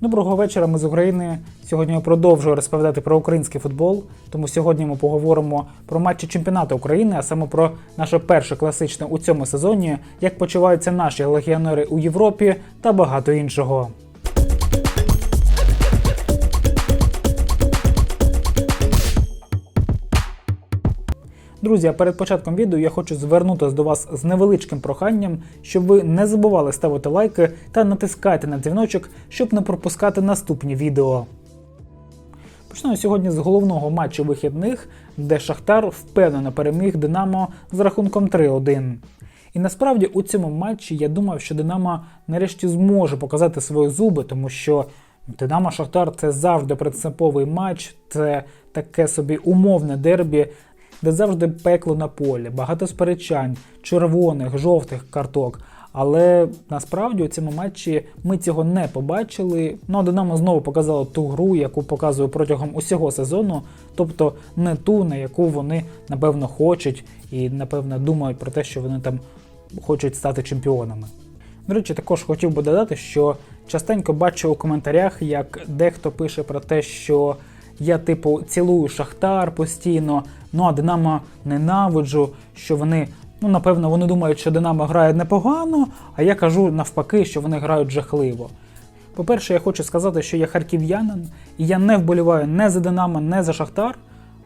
Доброго вечора, ми з України. Сьогодні я продовжую розповідати про український футбол. Тому сьогодні ми поговоримо про матчі чемпіонату України, а саме про наше перше класичне у цьому сезоні, як почуваються наші легіонери у Європі та багато іншого. Друзі, а перед початком відео я хочу звернутися до вас з невеличким проханням, щоб ви не забували ставити лайки та натискати на дзвіночок, щоб не пропускати наступні відео. Почнемо сьогодні з головного матчу вихідних, де Шахтар впевнено переміг Динамо з рахунком 3-1. І насправді у цьому матчі я думав, що Динамо нарешті зможе показати свої зуби, тому що Динамо Шахтар це завжди принциповий матч, це таке собі умовне дербі, де завжди пекло на полі, багато сперечань, червоних, жовтих карток. Але насправді у цьому матчі ми цього не побачили. Ну а Динамо знову показало ту гру, яку показує протягом усього сезону, тобто не ту, на яку вони напевно хочуть, і напевно думають про те, що вони там хочуть стати чемпіонами. До речі, також хотів би додати, що частенько бачу у коментарях, як дехто пише про те, що я, типу, цілую Шахтар постійно, ну а Динамо ненавиджу, що вони, ну напевно, вони думають, що Динамо грає непогано, а я кажу навпаки, що вони грають жахливо. По-перше, я хочу сказати, що я харків'янин, і я не вболіваю не за Динамо, не за Шахтар.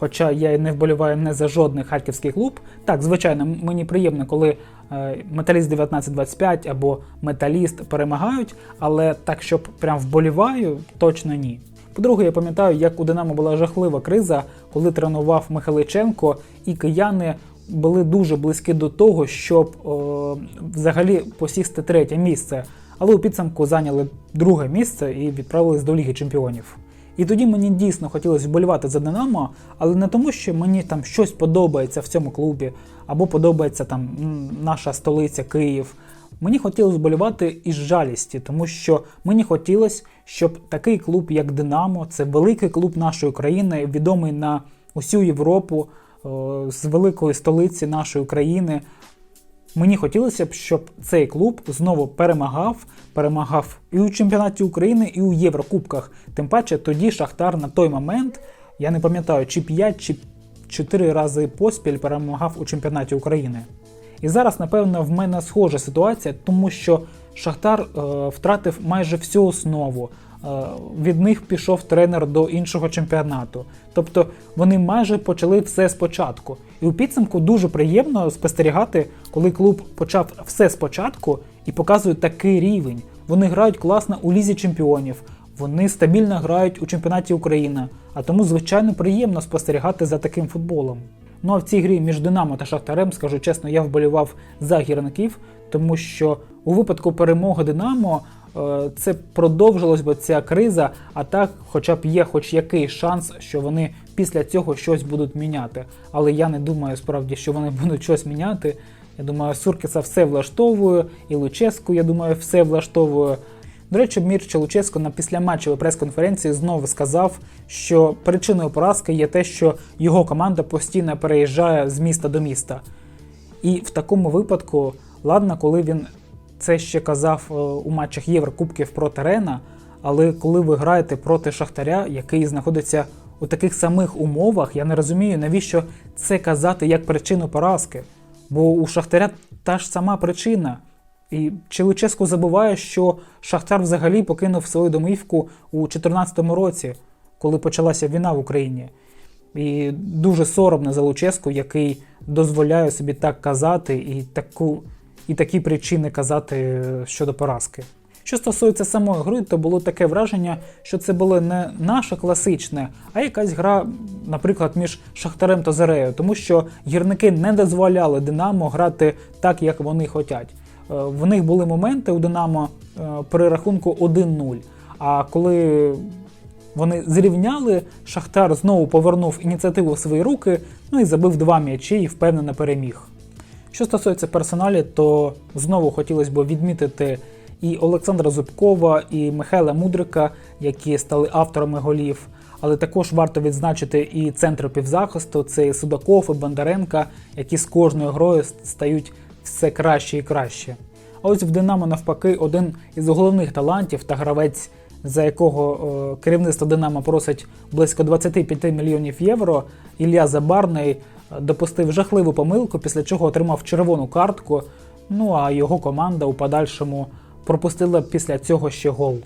Хоча я і не вболіваю не за жодний харківський клуб. Так, звичайно, мені приємно, коли е, Металіст 1925 або Металіст перемагають, але так, щоб прям вболіваю, точно ні. По-друге, я пам'ятаю, як у Динамо була жахлива криза, коли тренував Михайличенко, і кияни були дуже близькі до того, щоб о, взагалі посісти третє місце. Але у підсумку зайняли друге місце і відправились до Ліги Чемпіонів. І тоді мені дійсно хотілося вболівати за Динамо, але не тому, що мені там щось подобається в цьому клубі, або подобається там наша столиця Київ. Мені хотілося вболівати із жалісті, тому що мені хотілося, щоб такий клуб, як Динамо, це великий клуб нашої країни, відомий на усю Європу, з великої столиці нашої країни. Мені хотілося б, щоб цей клуб знову перемагав, перемагав і у чемпіонаті України, і у Єврокубках. Тим паче тоді Шахтар на той момент, я не пам'ятаю, чи 5, чи 4 рази поспіль перемагав у чемпіонаті України. І зараз, напевно, в мене схожа ситуація, тому що Шахтар е, втратив майже всю основу. Е, від них пішов тренер до іншого чемпіонату. Тобто вони майже почали все спочатку. І у підсумку дуже приємно спостерігати, коли клуб почав все спочатку і показує такий рівень. Вони грають класно у лізі чемпіонів, вони стабільно грають у чемпіонаті України, а тому, звичайно, приємно спостерігати за таким футболом. Ну а в цій грі між Динамо та Шахтарем, скажу чесно, я вболівав за гірників, тому що у випадку перемоги Динамо е, це продовжилась би ця криза, а так, хоча б є хоч який шанс, що вони після цього щось будуть міняти. Але я не думаю справді, що вони будуть щось міняти. Я думаю, Суркіса все влаштовує, і Луческу, я думаю, все влаштовує. До речі, Мірча Луческо на післяматчевій прес-конференції знову сказав, що причиною поразки є те, що його команда постійно переїжджає з міста до міста. І в такому випадку, ладно, коли він це ще казав е, у матчах Єврокубків проти Рена, але коли ви граєте проти Шахтаря, який знаходиться у таких самих умовах, я не розумію, навіщо це казати як причину поразки. Бо у Шахтаря та ж сама причина. І Челуческо забуває, що Шахтар взагалі покинув свою домівку у 2014 році, коли почалася війна в Україні. І дуже соромно за Луческу, який дозволяє собі так казати і таку, і такі причини казати е, щодо поразки. Що стосується самої гри, то було таке враження, що це було не наше класичне, а якась гра, наприклад, між Шахтарем та Зарею, тому що гірники не дозволяли Динамо грати так, як вони хочуть. Е, В них були моменти у Динамо е, при рахунку 1-0. А коли вони зрівняли, Шахтар знову повернув ініціативу в свої руки, ну і забив два м'ячі і впевнено переміг. Що стосується персоналі, то знову хотілося б відмітити і Олександра Зубкова, і Михайла Мудрика, які стали авторами голів. Але також варто відзначити і центр півзахисту, це і Судаков і Бондаренка, які з кожною грою стають все краще і краще. А ось в Динамо навпаки один із головних талантів та гравець за якого е, керівництво Динамо просить близько 25 мільйонів євро, Ілля Забарний е, допустив жахливу помилку, після чого отримав червону картку. Ну а його команда у подальшому пропустила після цього ще гол.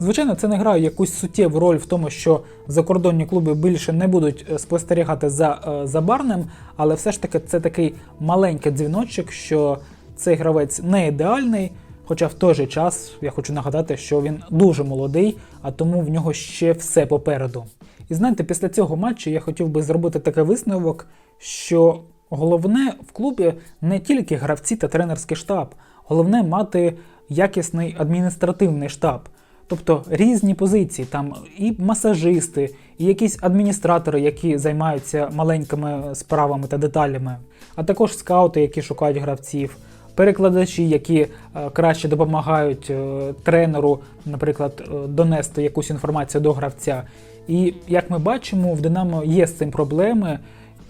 Звичайно, це не грає якусь суттєву роль в тому, що закордонні клуби більше не будуть е, спостерігати за е, забарним, але все ж таки це такий маленький дзвіночок, що цей гравець не ідеальний. Хоча в той же час я хочу нагадати, що він дуже молодий, а тому в нього ще все попереду. І знаєте, після цього матчу я хотів би зробити такий висновок, що головне в клубі не тільки гравці та тренерський штаб, головне мати якісний адміністративний штаб. Тобто різні позиції, там і масажисти, і якісь адміністратори, які займаються маленькими справами та деталями, а також скаути, які шукають гравців, перекладачі, які е, краще допомагають е, тренеру, наприклад, е, донести якусь інформацію до гравця. І як ми бачимо, в Динамо є з цим проблеми.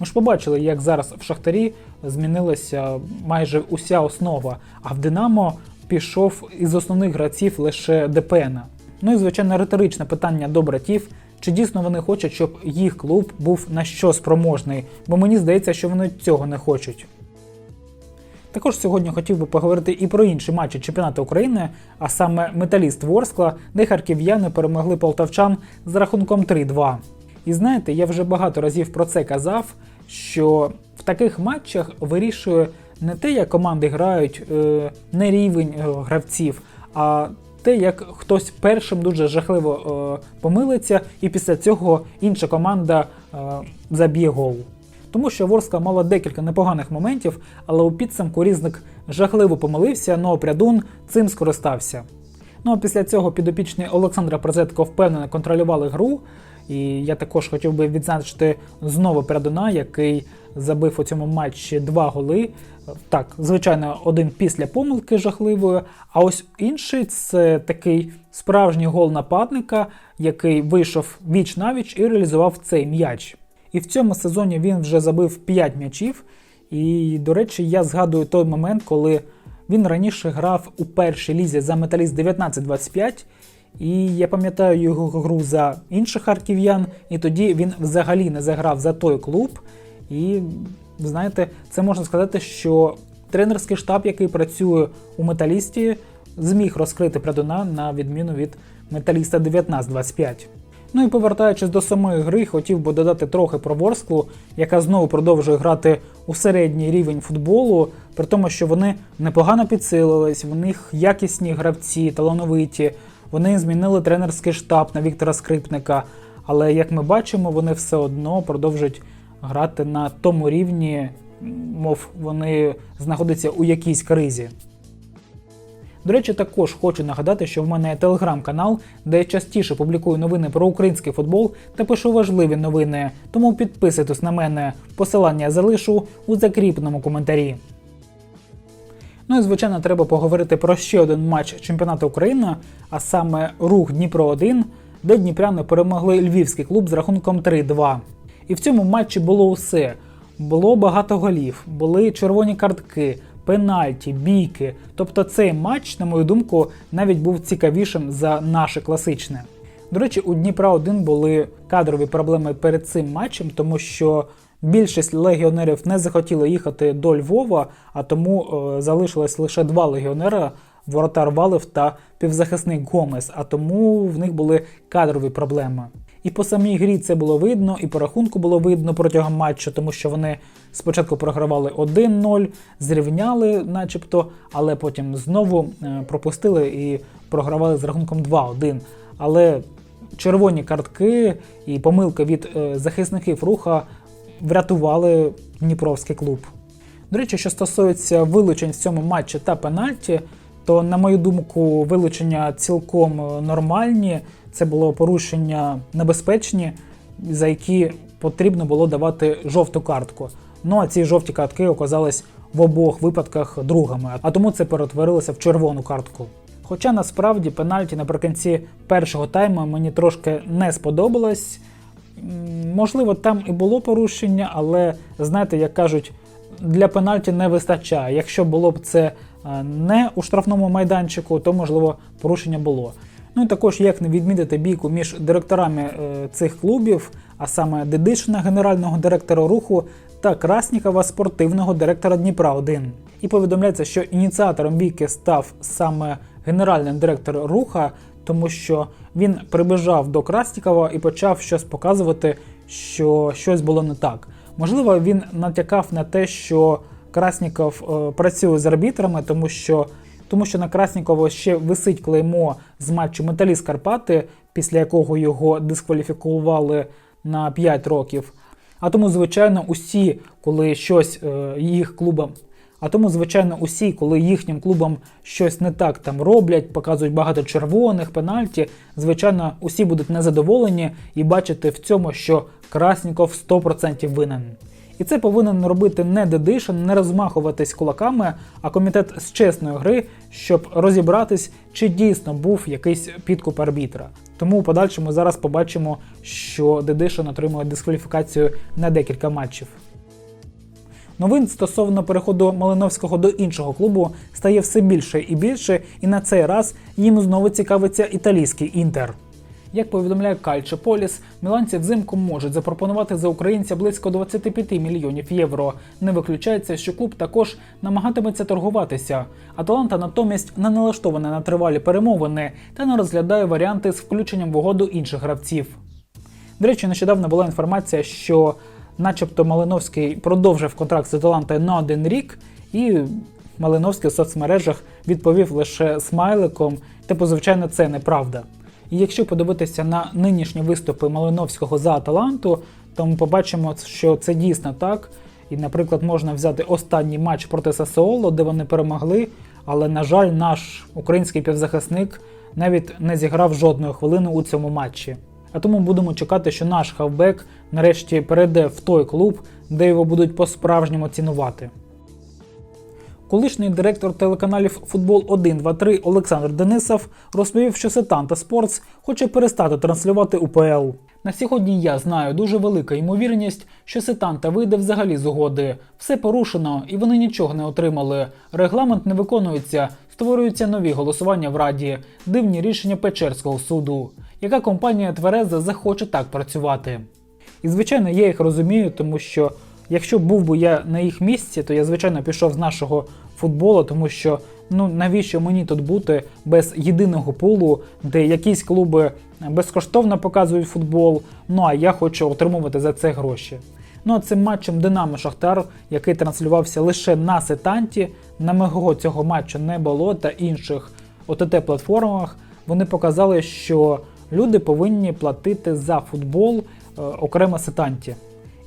Ми ж побачили, як зараз в Шахтарі змінилася майже уся основа, а в Динамо пішов із основних гравців лише ДПН. Ну і звичайно риторичне питання до братів. Чи дійсно вони хочуть, щоб їх клуб був на що спроможний? Бо мені здається, що вони цього не хочуть. Також сьогодні хотів би поговорити і про інші матчі чемпіонату України, а саме Металіст Ворскла, де харків'яни перемогли полтавчан з рахунком 3-2. І знаєте, я вже багато разів про це казав, що в таких матчах вирішує не те, як команди грають, е, не рівень е, гравців, а те, як хтось першим дуже жахливо е, помилиться, і після цього інша команда заб'є гол. Тому що Ворска мала декілька непоганих моментів, але у підсумку різник жахливо помилився, но Прядун цим скористався. Ну а після цього підопічні Олександра Прозетко впевнено контролювали гру. І я також хотів би відзначити знову Прядуна, який забив у цьому матчі два голи. Так, звичайно, один після помилки жахливої, а ось інший це такий справжній гол нападника, який вийшов віч навіч і реалізував цей м'яч. І в цьому сезоні він вже забив 5 м'ячів. І, до речі, я згадую той момент, коли він раніше грав у першій лізі за металіст 19-25. І я пам'ятаю його гру за інших харків'ян, і тоді він взагалі не заграв за той клуб. І знаєте, це можна сказати, що тренерський штаб, який працює у металісті, зміг розкрити Прядуна на відміну від металіста 19-25. Ну і повертаючись до самої гри, хотів би додати трохи про Ворсклу, яка знову продовжує грати у середній рівень футболу, при тому, що вони непогано підсилились, в них якісні гравці, талановиті. Вони змінили тренерський штаб на Віктора Скрипника, але як ми бачимо, вони все одно продовжують грати на тому рівні, мов вони знаходяться у якійсь кризі. До речі, також хочу нагадати, що в мене є телеграм-канал, де я частіше публікую новини про український футбол та пишу важливі новини. Тому підписуйтесь на мене. Посилання залишу у закріпленому коментарі. Ну і звичайно, треба поговорити про ще один матч чемпіонату України, а саме Рух Дніпро 1, де дніпряни перемогли львівський клуб з рахунком 3-2. І в цьому матчі було усе. Було багато голів, були червоні картки, пенальті, бійки. Тобто цей матч, на мою думку, навіть був цікавішим за наше класичне. До речі, у Дніпра 1 були кадрові проблеми перед цим матчем, тому що більшість легіонерів не захотіли їхати до Львова, а тому е, залишилось лише два легіонера. Воротар Валев та півзахисник Гомес, а тому в них були кадрові проблеми. І по самій грі це було видно, і по рахунку було видно протягом матчу, тому що вони спочатку програвали 1-0, зрівняли, начебто, але потім знову е, пропустили і програвали з рахунком 2-1. Але червоні картки і помилка від е, захисників руха врятували Дніпровський клуб. До речі, що стосується вилучень в цьому матчі та пенальті, то, на мою думку, вилучення цілком е, нормальні. Це було порушення небезпечні, за які потрібно було давати жовту картку. Ну а ці жовті картки оказались в обох випадках другими, а тому це перетворилося в червону картку. Хоча насправді пенальті наприкінці першого тайму мені трошки не сподобалось. Можливо, там і було порушення, але знаєте, як кажуть, для пенальті не вистачає. Якщо було б це е, не у штрафному майданчику, то можливо порушення було. Ну і також як не відмітити бійку між директорами е, цих клубів, а саме Дедишина, генерального директора руху, та Краснікова, спортивного директора Дніпра 1. І повідомляється, що ініціатором бійки став саме генеральний директор руха, тому що він прибіжав до Краснікова і почав щось показувати, що щось було не так. Можливо, він натякав на те, що Красніков е, працює з арбітрами, тому що тому що на Краснікова ще висить клеймо з матчу Металіст Карпати, після якого його дискваліфікували на 5 років. А тому, звичайно, усі, коли щось е, їх клубам. А тому, звичайно, усі, коли їхнім клубам щось не так там роблять, показують багато червоних, пенальті, звичайно, усі будуть незадоволені і бачити в цьому, що Красніков 100% винен. І це повинен робити не Дедишин, не розмахуватись кулаками, а комітет з чесної гри, щоб розібратись, чи дійсно був якийсь підкуп арбітра. Тому у подальшому зараз побачимо, що Дедишин отримує дискваліфікацію на декілька матчів. Новин стосовно переходу Малиновського до іншого клубу стає все більше і більше, і на цей раз їм знову цікавиться італійський інтер. Як повідомляє Кальче Поліс, міланці взимку можуть запропонувати за українця близько 25 мільйонів євро. Не виключається, що клуб також намагатиметься торгуватися. Аталанта натомість не налаштована на тривалі перемовини та не розглядає варіанти з включенням в угоду інших гравців. До речі, нещодавно була інформація, що, начебто, Малиновський продовжив контракт з Аталантою на один рік, і Малиновський в соцмережах відповів лише смайликом, типу, звичайно, це неправда. І якщо подивитися на нинішні виступи Малиновського за Аталанту, то ми побачимо, що це дійсно так. І, наприклад, можна взяти останній матч проти Сасуоло, де вони перемогли. Але, на жаль, наш український півзахисник навіть не зіграв жодної хвилини у цьому матчі. А тому будемо чекати, що наш хавбек нарешті перейде в той клуб, де його будуть по-справжньому цінувати. Колишній директор телеканалів Футбол 1, 2, 3 Олександр Денисов розповів, що Сетанта Спортс хоче перестати транслювати УПЛ. На сьогодні я знаю дуже велика ймовірність, що Сетанта вийде взагалі з угоди. Все порушено і вони нічого не отримали. Регламент не виконується, створюються нові голосування в раді, дивні рішення Печерського суду. Яка компанія Твереза захоче так працювати? І звичайно, я їх розумію, тому що якщо був би я на їх місці, то я звичайно пішов з нашого футболу, тому що ну навіщо мені тут бути без єдиного пулу, де якісь клуби безкоштовно показують футбол. Ну а я хочу отримувати за це гроші. Ну а цим матчем Динамо Шахтар, який транслювався лише на сетанті, на мого цього матчу не було та інших ott платформах. Вони показали, що люди повинні платити за футбол е, окремо сетанті.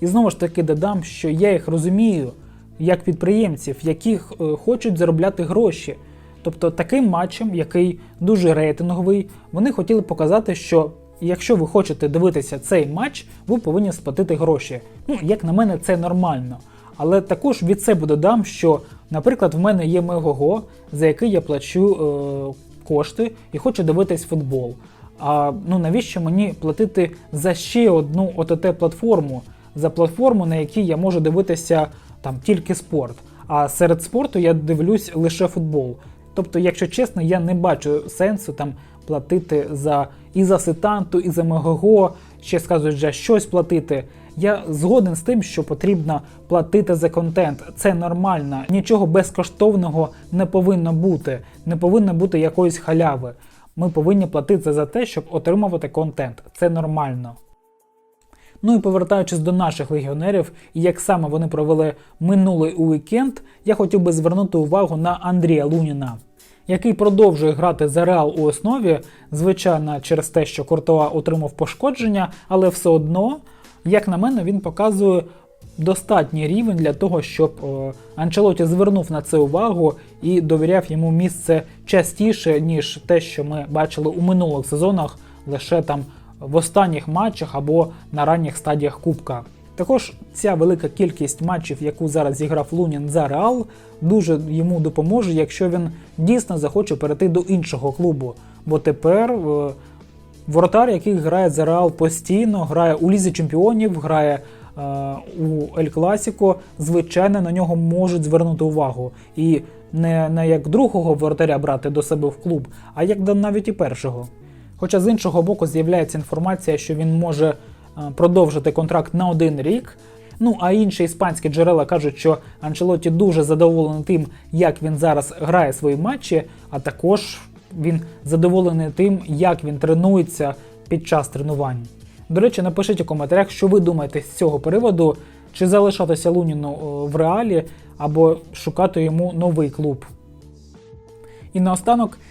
І знову ж таки додам, що я їх розумію як підприємців, які е, хочуть заробляти гроші. Тобто таким матчем, який дуже рейтинговий, вони хотіли показати, що якщо ви хочете дивитися цей матч, ви повинні сплатити гроші. Ну, як на мене, це нормально. Але також від себе додам, що, наприклад, в мене є Мегого, за який я плачу е, кошти і хочу дивитись футбол. А ну навіщо мені платити за ще одну ott платформу за платформу, на якій я можу дивитися там тільки спорт. А серед спорту я дивлюсь лише футбол. Тобто, якщо чесно, я не бачу сенсу там платити за і за сетанту, і за Мегого, ще сказують, за щось платити. Я згоден з тим, що потрібно платити за контент. Це нормально. Нічого безкоштовного не повинно бути. Не повинно бути якоїсь халяви. Ми повинні платити за те, щоб отримувати контент. Це нормально. Ну і повертаючись до наших легіонерів, і як саме вони провели минулий уікенд, я хотів би звернути увагу на Андрія Луніна, який продовжує грати за Реал у основі, звичайно, через те, що Куртуа отримав пошкодження, але все одно, як на мене, він показує. Достатній рівень для того, щоб о, Анчелоті звернув на це увагу і довіряв йому місце частіше, ніж те, що ми бачили у минулих сезонах, лише там в останніх матчах або на ранніх стадіях Кубка. Також ця велика кількість матчів, яку зараз зіграв Лунін за Реал, дуже йому допоможе, якщо він дійсно захоче перейти до іншого клубу. Бо тепер е, воротар, який грає за Реал постійно, грає у Лізі Чемпіонів, грає е, у Ель Класіко, звичайно, на нього можуть звернути увагу. І не, не як другого воротаря брати до себе в клуб, а як навіть і першого. Хоча з іншого боку з'являється інформація, що він може е, продовжити контракт на один рік. Ну а інші іспанські джерела кажуть, що Анчелоті дуже задоволений тим, як він зараз грає свої матчі, а також він задоволений тим, як він тренується під час тренувань. До речі, напишіть у коментарях, що ви думаєте з цього приводу, чи залишатися Луніну е, в реалі або шукати йому новий клуб. І наостанок,